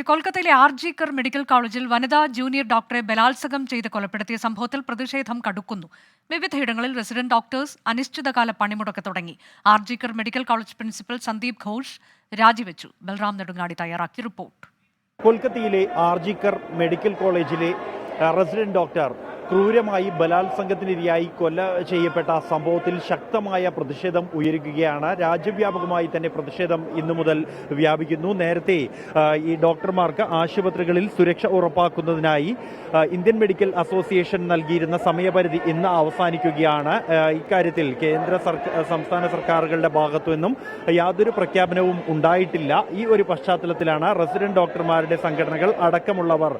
കൊൽക്കത്തയിലെ R G Kar medical കോളേജിൽ വനിതാ ജൂനിയർ ഡോക്ടറെ ബലാത്സംഗം ചെയ്ത് കൊലപ്പെടുത്തിയ സംഭവത്തിൽ പ്രതിഷേധം കടുക്കുന്നു. വിവിധയിടങ്ങളിൽ റെസിഡന്റ് ഡോക്ടേഴ്സ് അനിശ്ചിതകാല പണിമുടക്ക് തുടങ്ങി. R G Kar medical college principal Sandip Ghosh രാജിവെച്ചു. ബൽറാം നെടുങ്ങാടി തയ്യാറാക്കി റിപ്പോർട്ട്. കൊൽക്കത്തയിലെ ആർ ജി കർ മെഡിക്കൽ കോളേജിലെ റെസിഡന്റ് ഡോക്ടർ ക്രൂരമായി ബലാത്സംഗത്തിനിരയായി കൊല ചെയ്യപ്പെട്ട സംഭവത്തിൽ ശക്തമായ പ്രതിഷേധം ഉയരുകയാണ്. രാജ്യവ്യാപകമായി തന്നെ പ്രതിഷേധം ഇന്നു മുതൽ വ്യാപിക്കുന്നു. നേരത്തെ ഈ ഡോക്ടർമാർക്ക് ആശുപത്രികളിൽ സുരക്ഷ ഉറപ്പാക്കുന്നതിനായി ഇന്ത്യൻ മെഡിക്കൽ അസോസിയേഷൻ നൽകിയിരുന്ന സമയപരിധി ഇന്ന് അവസാനിക്കുകയാണ്. ഇക്കാര്യത്തിൽ കേന്ദ്ര സംസ്ഥാന സർക്കാരുകളുടെ ഭാഗത്തു നിന്നും യാതൊരു പ്രഖ്യാപനവും ഉണ്ടായിട്ടില്ല. ഈ ഒരു പശ്ചാത്തലത്തിലാണ് റെസിഡന്റ് ഡോക്ടർമാരുടെ സംഘടനകൾ അടക്കമുള്ളവർ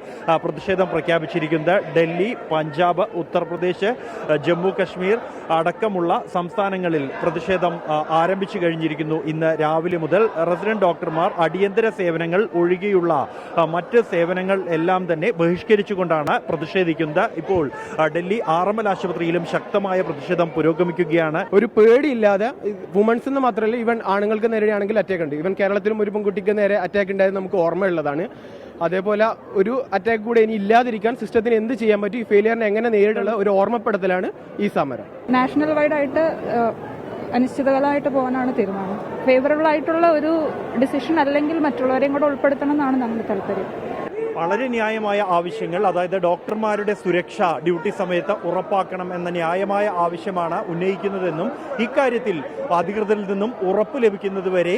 പ്രതിഷേധം പ്രഖ്യാപിച്ചിരിക്കുന്നത്. ഡൽഹി പഞ്ചാബ് ഉത്തർപ്രദേശ് ജമ്മു കശ്മീർ അടക്കമുള്ള സംസ്ഥാനങ്ങളിൽ പ്രതിഷേധം ആരംഭിച്ചു കഴിഞ്ഞിരിക്കുന്നു. ഇന്ന് രാവിലെ മുതൽ റെസിഡന്റ് ഡോക്ടർമാർ അടിയന്തര സേവനങ്ങൾ ഒഴികെയുള്ള മറ്റ് സേവനങ്ങൾ എല്ലാം തന്നെ ബഹിഷ്കരിച്ചുകൊണ്ടാണ് പ്രതിഷേധിക്കുന്നത്. ഇപ്പോൾ ഡൽഹി ആറമ്മൽ ആശുപത്രിയിലും ശക്തമായ പ്രതിഷേധം പുരോഗമിക്കുകയാണ്. ഒരു പേടിയില്ലാതെ വുമൺസ് എന്ന് മാത്രമല്ല ഇവൻ ആണുങ്ങൾക്ക് നേരെയാണെങ്കിൽ അറ്റാക്ക് ഉണ്ട്. ഇവൻ കേരളത്തിലും ഒരു പെൺകുട്ടിക്ക് നേരെ അറ്റാക്ക് ഉണ്ടായത് നമുക്ക് ഓർമ്മയുള്ളതാണ്. അതേപോലെ ഒരു അറ്റാക്ക് കൂടെ ഇനി ഇല്ലാതിരിക്കാൻ സിസ്റ്റത്തിന് എന്ത് ചെയ്യാൻ പറ്റും? ഈ ഫെയിലിയറിനെ എങ്ങനെ നേരിടുള്ള ഒരു ഓർമ്മപ്പെടുത്തലാണ് ഈ സമരം. നാഷണൽ വൈഡ് ആയിട്ട് അനിശ്ചിതകളായിട്ട് പോകാനാണ് തീരുമാനം. ഫേവറബിൾ ആയിട്ടുള്ള ഒരു ഡിസിഷൻ അല്ലെങ്കിൽ മറ്റുള്ളവരെയും കൂടെ ഉൾപ്പെടുത്തണം എന്നാണ് നമ്മുടെ താല്പര്യം. വളരെ ന്യായമായ ആവശ്യങ്ങൾ അതായത് ഡോക്ടർമാരുടെ സുരക്ഷ ഡ്യൂട്ടി സമയത്ത് ഉറപ്പാക്കണം എന്ന ന്യായമായ ആവശ്യമാണ് ഉന്നയിക്കുന്നതെന്നും ഇക്കാര്യത്തിൽ അധികൃതരിൽ നിന്നും ഉറപ്പ് ലഭിക്കുന്നതുവരെ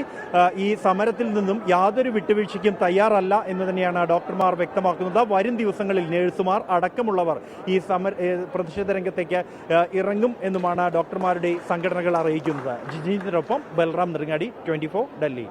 ഈ സമരത്തിൽ നിന്നും യാതൊരു വിട്ടുവീഴ്ചയ്ക്കും തയ്യാറല്ല എന്ന് തന്നെയാണ് ഡോക്ടർമാർ വ്യക്തമാക്കുന്നത്. വരും ദിവസങ്ങളിൽ നഴ്സുമാർ അടക്കമുള്ളവർ ഈ സമര പ്രതിഷേധ രംഗത്തേക്ക് ഇറങ്ങും എന്നുമാണ് ഡോക്ടർമാരുടെ സംഘടനകൾ അറിയിക്കുന്നത്. ജിജീന്ദ്രൊപ്പം ബൽറാം നെടുങ്ങാടി ട്വന്റി ഡൽഹി.